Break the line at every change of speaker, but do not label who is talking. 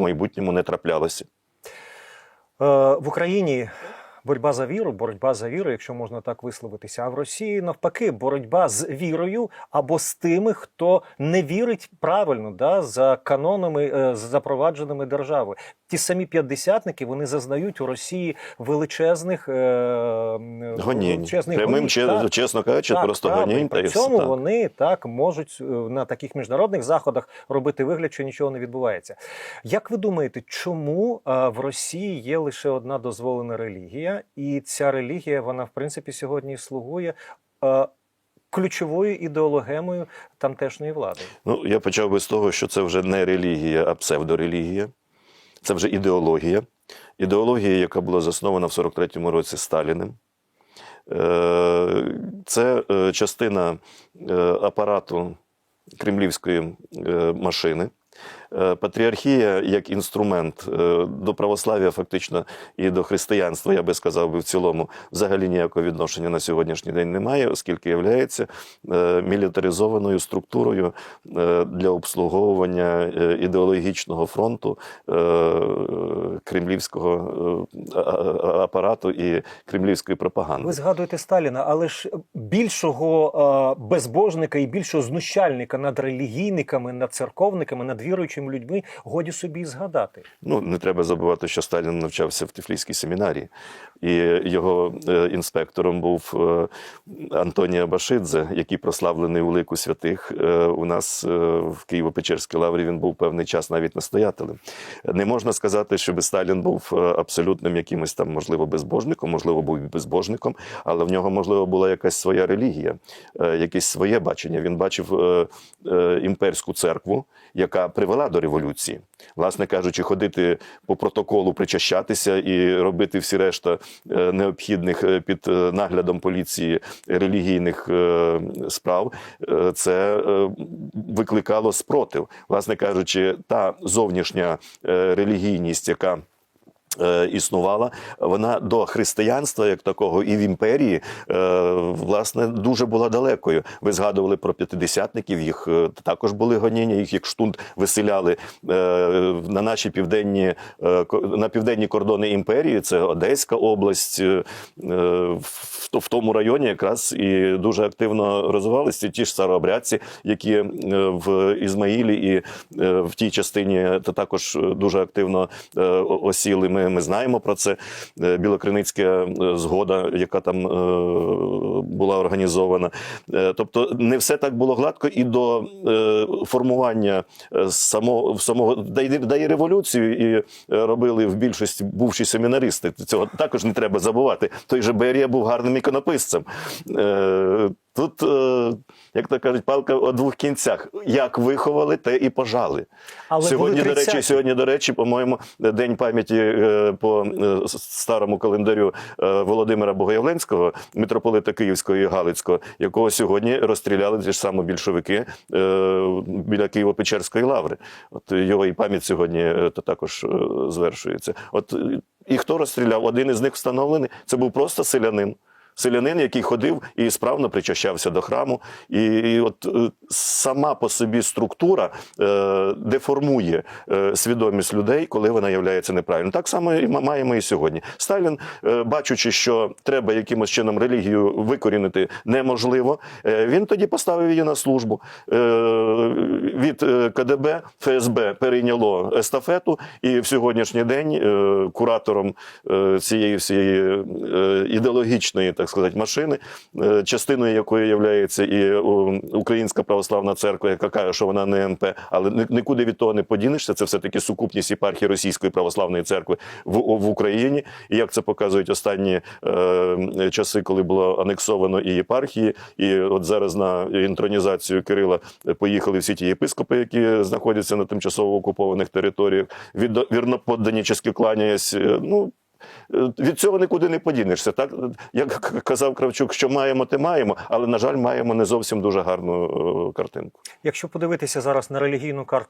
в майбутньому не траплялося.
Е, в Україні боротьба за віру, боротьба за віру, якщо можна так висловитися. А в Росії навпаки, боротьба з вірою або з тими, хто не вірить правильно да, за канонами, е, запровадженими державою. Ті самі п'ятдесятники вони зазнають у Росії величезних е,
Гонінь.
величезних
Прямим,
гонінь, так.
чесно кажучи,
Так,
просто
правда.
гонінь та
При
все.
цьому
так.
вони так можуть е, на таких міжнародних заходах робити вигляд, що нічого не відбувається. Як ви думаєте, чому е, в Росії є лише одна дозволена релігія, і ця релігія, вона в принципі сьогодні слугує е, ключовою ідеологемою тамтешньої влади?
Ну, я почав би з того, що це вже не релігія, а псевдорелігія. Це вже ідеологія. Ідеологія, яка була заснована в 43-му році Сталіним. Е, Це е, частина е, апарату кремлівської машини. Е, Патріархія як інструмент е, до православ'я, фактично, і до християнства, я би сказав би в цілому, взагалі ніякого відношення на сьогоднішній день немає, оскільки є мілітаризованою структурою е, для обслуговування е, ідеологічного фронту е, кремлівського е, апарату і кремлівської пропаганди.
Ви згадуєте Сталіна, але ж більшого е, безбожника і більшого знущальника над релігійниками, над церковниками, над віруючими людьми годі собі згадати.
Ну, не треба забувати, що Сталін навчався в Тифлійській семінарії, і його е, інспектором був е, Антонія Башидзе, який прославлений у лику святих. Е, У нас в Києво-Печерській лаврі він був певний час навіть настоятелем. Не можна сказати, щоб Сталін був абсолютним якимось там, можливо, безбожником, можливо, був безбожником, але в нього, можливо, була якась своя релігія, якесь своє бачення. Він бачив імперську церкву, яка привела до революції. Власне кажучи, ходити по протоколу, причащатися і робити всі решта е, необхідних е, під е, наглядом поліції релігійних справ, це викликало спротив. Власне кажучи, та зовнішня релігійність, яка Існувала вона до християнства, як такого, і в імперії е, власне дуже була далекою. Ви згадували про п'ятидесятників. Їх е, також були гоніння. Їх як штунт виселяли е, на наші південні е, на південні кордони імперії. Це Одеська область. е, В, тому районі якраз і дуже активно розвивалися ті ж старообрядці, які е, в Ізмаїлі і е, в тій частині та також дуже активно е, осіли. Ми, ми знаємо про це. Е, Білокриницька е, згода, яка там е, була організована. Тобто, не все так було гладко і до формування самого самого да й, да й революцію і робили в більшості бувші семінаристи. Цього також не треба забувати. Той же Берія був гарним іконописцем. Тут, е, як то кажуть, палка о двох кінцях. Як виховали, те і пожали.
Але
сьогодні, до речі, сьогодні, до речі, по-моєму, день пам'яті е, по е, старому календарю Володимира Богоявленського, митрополита Київського і Галицького, якого сьогодні розстріляли ті ж самі більшовики біля Києво-Печерської лаври. От його і пам'ять сьогодні також звершується. От і хто розстріляв? Один із них встановлений. Це був просто селянин. Селянин, який ходив і справно причащався до храму, і, і от е, сама по собі структура е, деформує е, свідомість людей, коли вона являється неправильною. Так само і маємо і сьогодні. Сталін, е, бачучи, що треба якимось чином релігію викорінити неможливо, е, він тоді поставив її на службу. Е, від е, КДБ ФСБ перейняло естафету, і в сьогоднішній день е, куратором е, цієї всієї е, ідеологічної, так сказати, машини, е, частиною якої є і Українська православна церква, яка каже, що вона не НП, але нікуди від того не подінешся. Це все таки сукупність єпархії Російської православної церкви в, в Україні. І як це показують останні е, часи, коли було анексовано і єпархії, і от зараз на інтронізацію Кирила поїхали всі ті єпископи, які знаходяться на тимчасово окупованих територіях, від вірноподдані чи кланяясь. Е, Ну е, від цього нікуди не подінешся. Так як казав Кравчук, що маємо, те маємо, але на жаль, маємо не зовсім дуже гарну е, картинку.
Якщо подивитися зараз на релігійну карту.